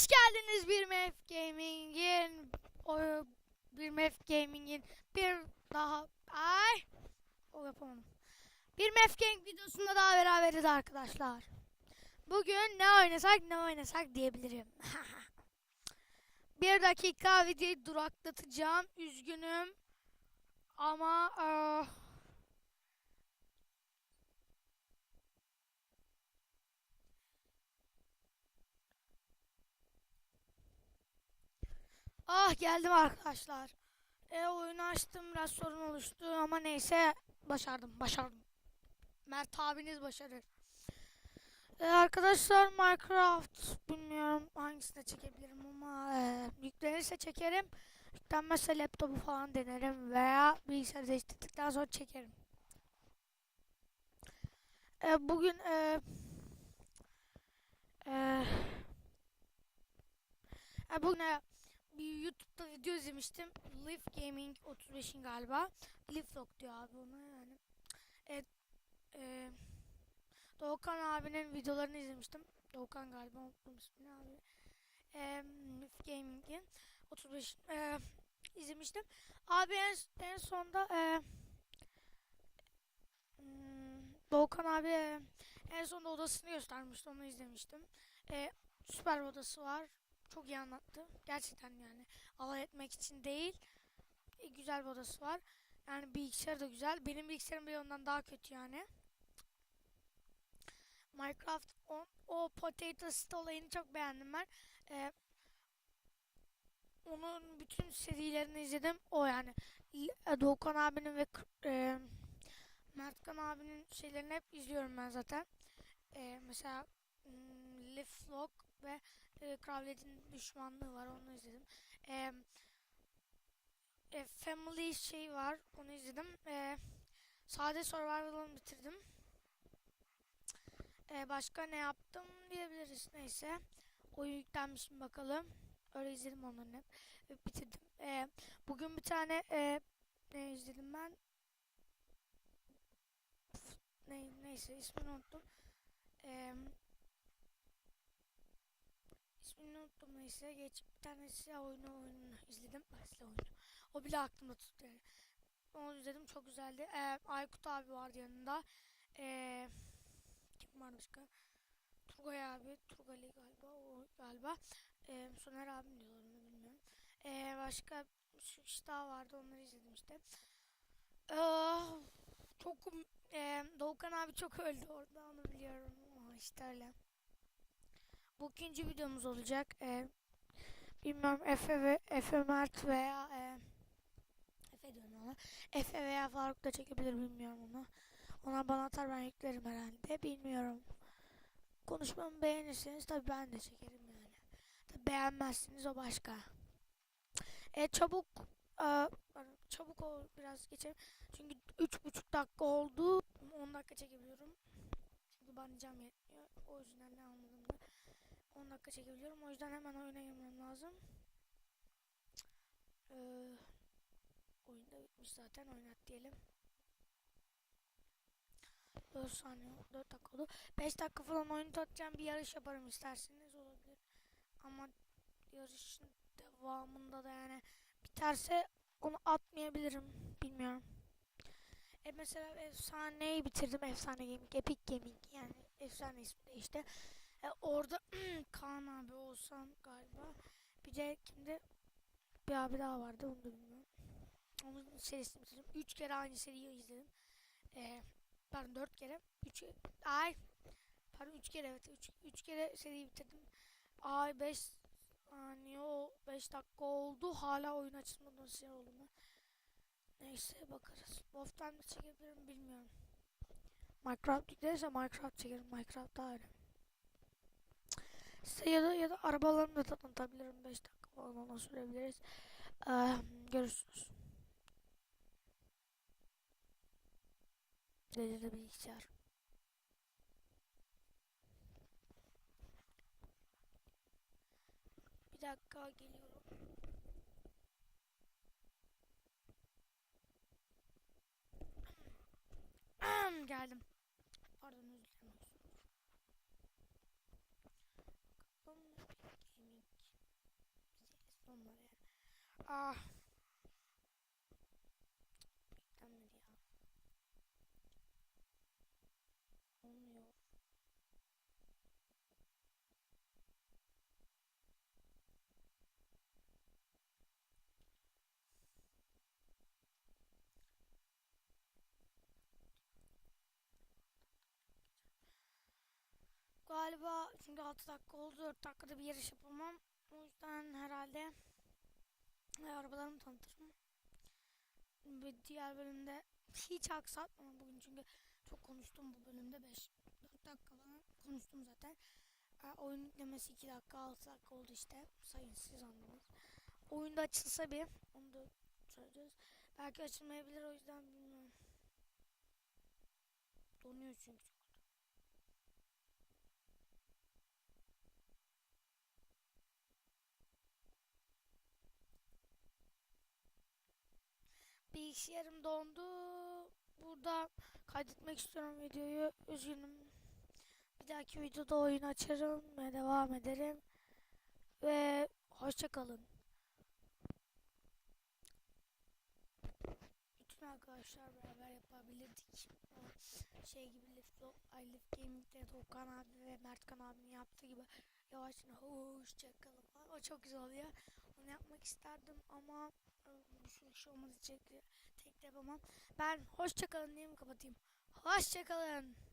Hoş geldiniz bir Mef Gaming'in bir Mef Gaming'in bir daha ay o yapamadım. Bir Mef Gaming videosunda daha beraberiz arkadaşlar. Bugün ne oynasak ne oynasak diyebilirim. bir dakika videoyu duraklatacağım. Üzgünüm. Ama eee, Ah geldim arkadaşlar. E oyunu açtım biraz sorun oluştu ama neyse başardım başardım. Mert abiniz başarır. E, arkadaşlar Minecraft bilmiyorum hangisini çekebilirim ama e, yüklenirse çekerim. Yüklenmezse laptopu falan denerim veya bilgisayarı değiştirdikten sonra çekerim. E, bugün e, e, e, bugün e, bir YouTube'da video izlemiştim. Live Gaming 35'in galiba. Live Vlog diyor abi ona yani. Evet. E, Doğukan abinin videolarını izlemiştim. Doğukan galiba unuttum ismini abi. E, Live Gaming'in 35 e, izlemiştim. Abi en, en sonda e, hmm, Doğukan abi e, en sonunda odasını göstermişti. Onu izlemiştim. E, süper odası var çok iyi anlattı. Gerçekten yani alay etmek için değil. E, güzel bir odası var. Yani bilgisayarı da güzel. Benim bilgisayarım bir ondan daha kötü yani. Minecraft o, o Potato olayını çok beğendim ben. E, onun bütün serilerini izledim. O yani L- Doğukan abinin ve e, Mertkan abinin şeylerini hep izliyorum ben zaten. E, mesela hmm, Live Vlog ve e, Kravlet'in düşmanlığı var onu izledim. E, e, Family şey var onu izledim. E, Sade Survival'ını bitirdim. E, başka ne yaptım diyebiliriz neyse. Oyun yüklenmiş mi bakalım. Öyle izledim onların hep. Ve bitirdim. E, bugün bir tane e, ne izledim ben? Ne, neyse ismini unuttum. Eee İsmini unuttum neyse. Geç bir tane silah oyunu oyununu izledim. Silah oyunu. O bile aklımda tuttu yani. Onu izledim çok güzeldi. Ee, Aykut abi vardı yanında. Ee, kim var başka? Turgay abi. Turgay galiba. O galiba. Ee, Soner abim diyorlar onu bilmiyorum. Ee, başka şu kişi daha vardı. Onları izledim işte. Ee, çok e, Doğukan abi çok öldü orada onu biliyorum. Ama işte öyle. Bu ikinci videomuz olacak. Ee, bilmiyorum Efe ve Efe Mert veya e, Efe diyorum ona. Efe veya Faruk da çekebilir bilmiyorum onu. Ona bana atar ben yüklerim herhalde. Bilmiyorum. Konuşmamı beğenirseniz tabii ben de çekerim yani. Tabii beğenmezsiniz o başka. E, çabuk e, çabuk ol biraz geçelim. Çünkü üç buçuk dakika oldu. 10 dakika çekebiliyorum. Çünkü banlayacağım yetmiyor. O yüzden ne anladım. 10 dakika çekebiliyorum. O yüzden hemen oyuna girmem lazım. Ee, oyun da bitmiş zaten. Oynat diyelim. 4 saniye, 4 dakika oldu. 5 dakika falan oyun tutacağım. Bir yarış yaparım isterseniz olabilir. Ama yarışın devamında da yani biterse onu atmayabilirim. Bilmiyorum. E mesela efsaneyi bitirdim. Efsane Gaming, Epic Gaming yani efsane ismi de işte. E, orada Kaan abi olsan galiba. Bir de kimde bir abi daha vardı onu da bilmiyorum. Onun serisini bitirdim. Üç kere aynı seriyi izledim. E, pardon dört kere. Üç, ay pardon üç kere evet. Üç, üç kere seriyi bitirdim. Ay beş saniye o beş dakika oldu. Hala oyun açılmadan şey oldu mu? Neyse bakarız. Wolf'tan da çekebilirim bilmiyorum. Minecraft yüklerse Minecraft çekerim. Minecraft daha önemli. Size ya da ya da arabalarını da tanıtabilirim. 5 dakika falan ona sürebiliriz. Ee, görüşürüz. Delirdi bilgisayar. Bir dakika geliyorum. Geldim. Pardon özür dilerim. Bakalım. Gaming Ah. Yüklenmedi ya. Olmuyor. Galiba çünkü 6 dakika oldu 4 dakikada bir yarış yapamam. O yüzden herhalde e, arabalarımı tanıtırım. Ve diğer bölümde hiç aksatmam bugün çünkü çok konuştum bu bölümde 5 4 dakika konuştum zaten. E, oyun yüklemesi 2 dakika 6 dakika oldu işte. Sayın siz anladınız. Oyunda açılsa bir onu da söyleyeceğiz. Belki açılmayabilir o yüzden bilmiyorum. Donuyor çünkü Bilgisayarım dondu. Burada kaydetmek istiyorum videoyu. Üzgünüm. Bir dahaki videoda oyun açarım ve devam ederim. Ve hoşçakalın. Bütün arkadaşlar beraber yapabilirdik. Şey gibi Lift, I Lift Gaming'de Doğukan abi ve Mertkan abinin yaptığı gibi yavaşça hoşçakalın falan. O çok güzel oluyor. Onu yapmak isterdim ama sürü şey olmadığı için tek de yapamam. Ben hoşçakalın diye mi kapatayım? Hoşçakalın.